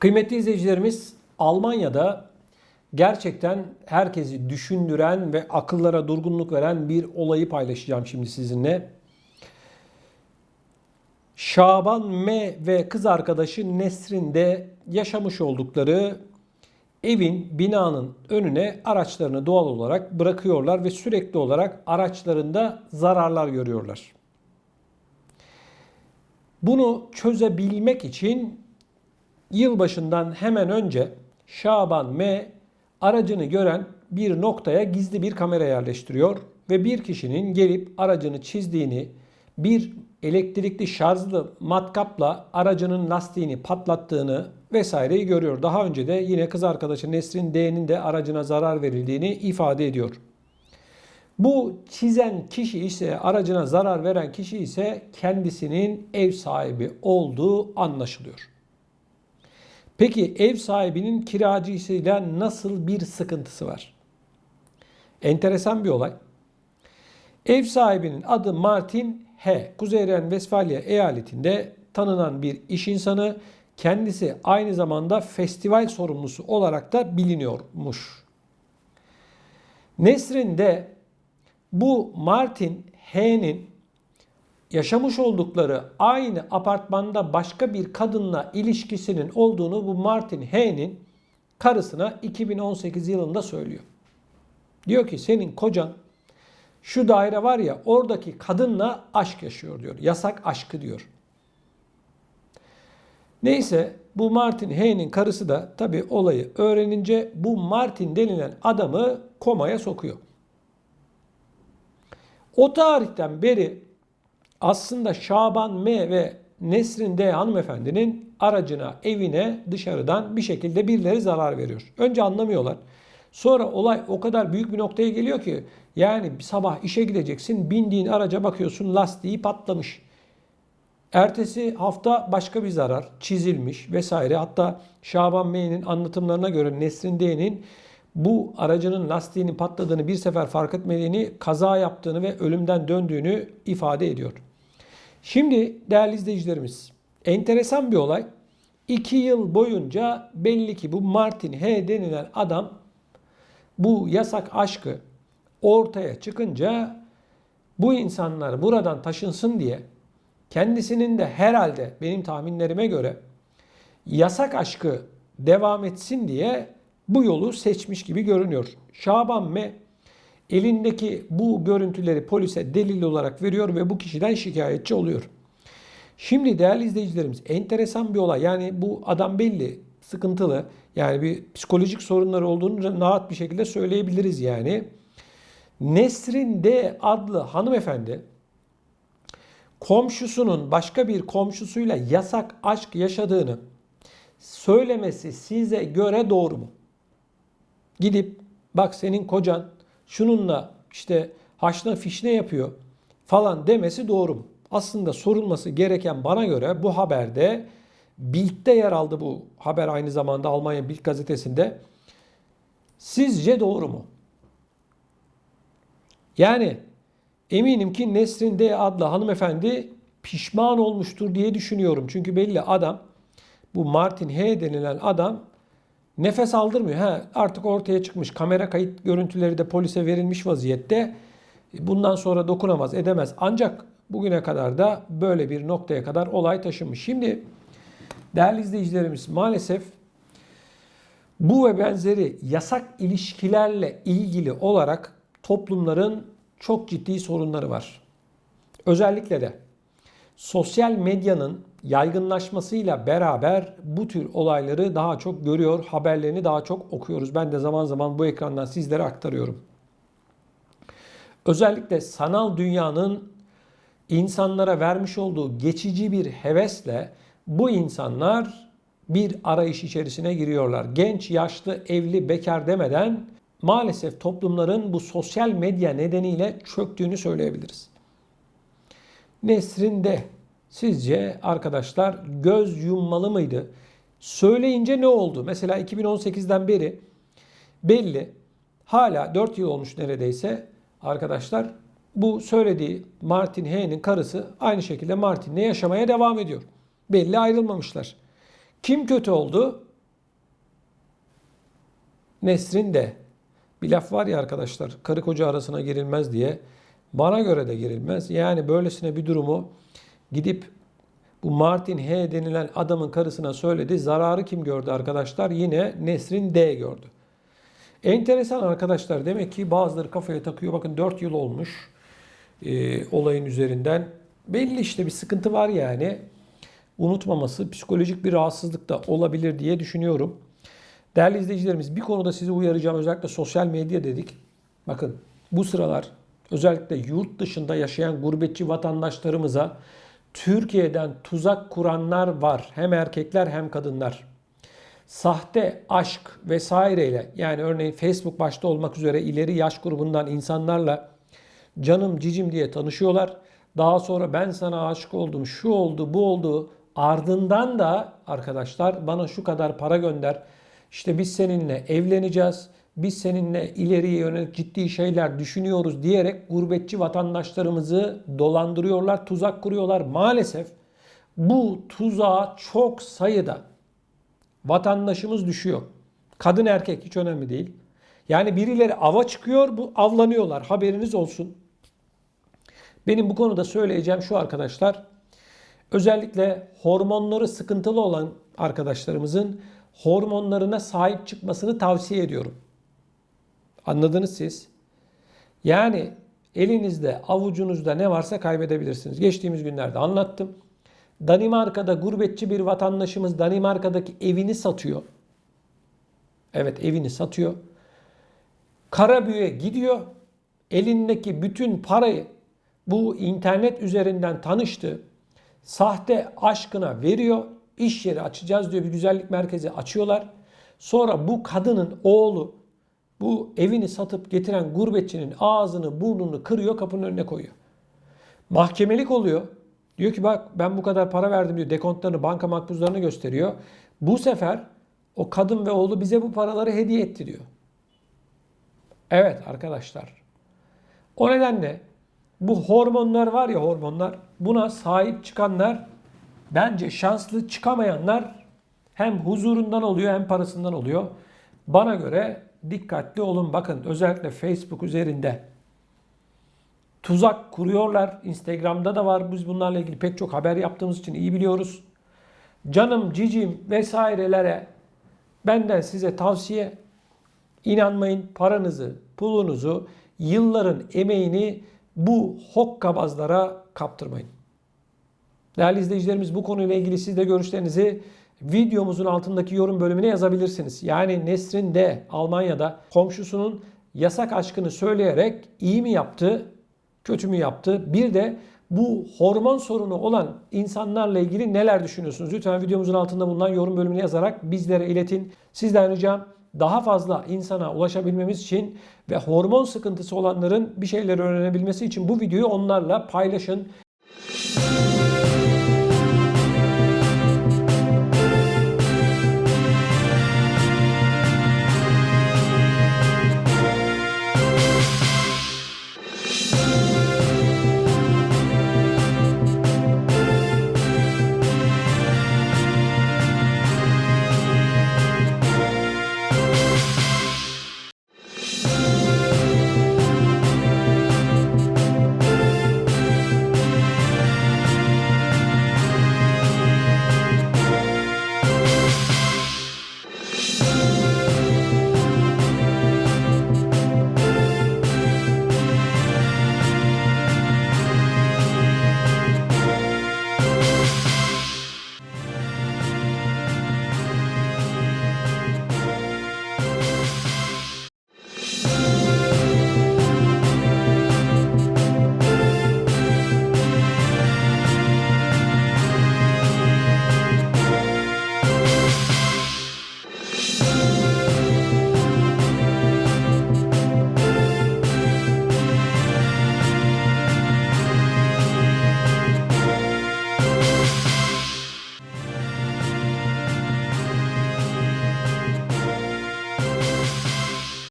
Kıymetli izleyicilerimiz Almanya'da gerçekten herkesi düşündüren ve akıllara durgunluk veren bir olayı paylaşacağım şimdi sizinle. Şaban M ve kız arkadaşı Nesrin de yaşamış oldukları evin, binanın önüne araçlarını doğal olarak bırakıyorlar ve sürekli olarak araçlarında zararlar görüyorlar. Bunu çözebilmek için yılbaşından hemen önce Şaban M aracını gören bir noktaya gizli bir kamera yerleştiriyor ve bir kişinin gelip aracını çizdiğini, bir elektrikli şarjlı matkapla aracının lastiğini patlattığını vesaireyi görüyor. Daha önce de yine kız arkadaşı Nesrin D'nin de aracına zarar verildiğini ifade ediyor. Bu çizen kişi ise aracına zarar veren kişi ise kendisinin ev sahibi olduğu anlaşılıyor. Peki ev sahibinin kiracısıyla nasıl bir sıkıntısı var? Enteresan bir olay. Ev sahibinin adı Martin H. Kuzey Ren-Vesfalya eyaletinde tanınan bir iş insanı. Kendisi aynı zamanda festival sorumlusu olarak da biliniyormuş. Nesrin de bu Martin H'nin yaşamış oldukları aynı apartmanda başka bir kadınla ilişkisinin olduğunu bu Martin H'nin karısına 2018 yılında söylüyor. Diyor ki senin kocan şu daire var ya oradaki kadınla aşk yaşıyor diyor. Yasak aşkı diyor. Neyse bu Martin H'nin karısı da tabi olayı öğrenince bu Martin denilen adamı komaya sokuyor. O tarihten beri aslında Şaban M ve Nesrin D hanımefendinin aracına, evine dışarıdan bir şekilde birileri zarar veriyor. Önce anlamıyorlar. Sonra olay o kadar büyük bir noktaya geliyor ki yani sabah işe gideceksin bindiğin araca bakıyorsun lastiği patlamış. Ertesi hafta başka bir zarar çizilmiş vesaire. Hatta Şaban M'nin anlatımlarına göre Nesrin D'nin bu aracının lastiğinin patladığını bir sefer fark etmediğini, kaza yaptığını ve ölümden döndüğünü ifade ediyor. Şimdi değerli izleyicilerimiz, enteresan bir olay. İki yıl boyunca belli ki bu Martin H denilen adam bu yasak aşkı ortaya çıkınca bu insanlar buradan taşınsın diye kendisinin de herhalde benim tahminlerime göre yasak aşkı devam etsin diye bu yolu seçmiş gibi görünüyor. Şaban M elindeki bu görüntüleri polise delil olarak veriyor ve bu kişiden şikayetçi oluyor. Şimdi değerli izleyicilerimiz enteresan bir olay. Yani bu adam belli sıkıntılı. Yani bir psikolojik sorunları olduğunu rahat bir şekilde söyleyebiliriz yani. Nesrin D adlı hanımefendi komşusunun başka bir komşusuyla yasak aşk yaşadığını söylemesi size göre doğru mu? Gidip bak senin kocan şununla işte haşna fişne yapıyor falan demesi doğru mu? Aslında sorulması gereken bana göre bu haberde Bild'de yer aldı bu haber aynı zamanda Almanya Bild gazetesinde. Sizce doğru mu? Yani eminim ki Nesrin D adlı hanımefendi pişman olmuştur diye düşünüyorum. Çünkü belli adam bu Martin H denilen adam nefes aldırmıyor. Ha, artık ortaya çıkmış. Kamera kayıt görüntüleri de polise verilmiş vaziyette. Bundan sonra dokunamaz, edemez. Ancak bugüne kadar da böyle bir noktaya kadar olay taşınmış. Şimdi değerli izleyicilerimiz maalesef bu ve benzeri yasak ilişkilerle ilgili olarak toplumların çok ciddi sorunları var. Özellikle de sosyal medyanın yaygınlaşmasıyla beraber bu tür olayları daha çok görüyor, haberlerini daha çok okuyoruz. Ben de zaman zaman bu ekrandan sizlere aktarıyorum. Özellikle sanal dünyanın insanlara vermiş olduğu geçici bir hevesle bu insanlar bir arayış içerisine giriyorlar. Genç, yaşlı, evli, bekar demeden maalesef toplumların bu sosyal medya nedeniyle çöktüğünü söyleyebiliriz. Nesrin sizce arkadaşlar göz yummalı mıydı? Söyleyince ne oldu? Mesela 2018'den beri belli hala 4 yıl olmuş neredeyse arkadaşlar bu söylediği Martin H'nin karısı aynı şekilde Martin'le yaşamaya devam ediyor. Belli ayrılmamışlar. Kim kötü oldu? Nesrin de bir laf var ya arkadaşlar karı koca arasına girilmez diye. Bana göre de girilmez. Yani böylesine bir durumu gidip bu Martin H denilen adamın karısına söyledi. Zararı kim gördü arkadaşlar? Yine Nesrin D gördü. Enteresan arkadaşlar. Demek ki bazıları kafaya takıyor. Bakın 4 yıl olmuş e, olayın üzerinden. Belli işte bir sıkıntı var yani. Unutmaması psikolojik bir rahatsızlık da olabilir diye düşünüyorum. Değerli izleyicilerimiz bir konuda sizi uyaracağım. Özellikle sosyal medya dedik. Bakın bu sıralar özellikle yurt dışında yaşayan gurbetçi vatandaşlarımıza Türkiye'den tuzak kuranlar var. Hem erkekler hem kadınlar. Sahte aşk vesaireyle yani örneğin Facebook başta olmak üzere ileri yaş grubundan insanlarla canım cicim diye tanışıyorlar. Daha sonra ben sana aşık oldum, şu oldu, bu oldu. Ardından da arkadaşlar bana şu kadar para gönder. İşte biz seninle evleneceğiz. Biz seninle ileriye yönelik ciddi şeyler düşünüyoruz diyerek gurbetçi vatandaşlarımızı dolandırıyorlar, tuzak kuruyorlar. Maalesef bu tuzağa çok sayıda vatandaşımız düşüyor. Kadın erkek hiç önemli değil. Yani birileri ava çıkıyor, bu avlanıyorlar. Haberiniz olsun. Benim bu konuda söyleyeceğim şu arkadaşlar. Özellikle hormonları sıkıntılı olan arkadaşlarımızın hormonlarına sahip çıkmasını tavsiye ediyorum. Anladınız siz? Yani elinizde, avucunuzda ne varsa kaybedebilirsiniz. Geçtiğimiz günlerde anlattım. Danimarka'da gurbetçi bir vatandaşımız Danimarka'daki evini satıyor. Evet evini satıyor. Karabüye gidiyor. Elindeki bütün parayı bu internet üzerinden tanıştı. Sahte aşkına veriyor. İş yeri açacağız diyor bir güzellik merkezi açıyorlar. Sonra bu kadının oğlu bu evini satıp getiren gurbetçinin ağzını burnunu kırıyor kapının önüne koyuyor. Mahkemelik oluyor. Diyor ki bak ben bu kadar para verdim diyor. Dekontlarını, banka makbuzlarını gösteriyor. Bu sefer o kadın ve oğlu bize bu paraları hediye etti diyor. Evet arkadaşlar. O nedenle bu hormonlar var ya hormonlar buna sahip çıkanlar bence şanslı çıkamayanlar hem huzurundan oluyor hem parasından oluyor. Bana göre dikkatli olun bakın özellikle Facebook üzerinde tuzak kuruyorlar. Instagram'da da var. Biz bunlarla ilgili pek çok haber yaptığımız için iyi biliyoruz. Canım, cicim vesairelere benden size tavsiye inanmayın. Paranızı, pulunuzu, yılların emeğini bu hokkabazlara kaptırmayın. Değerli izleyicilerimiz bu konuyla ilgili siz de görüşlerinizi videomuzun altındaki yorum bölümüne yazabilirsiniz. Yani Nesrin de Almanya'da komşusunun yasak aşkını söyleyerek iyi mi yaptı, kötü mü yaptı? Bir de bu hormon sorunu olan insanlarla ilgili neler düşünüyorsunuz? Lütfen videomuzun altında bulunan yorum bölümüne yazarak bizlere iletin. Sizden ricam daha fazla insana ulaşabilmemiz için ve hormon sıkıntısı olanların bir şeyleri öğrenebilmesi için bu videoyu onlarla paylaşın.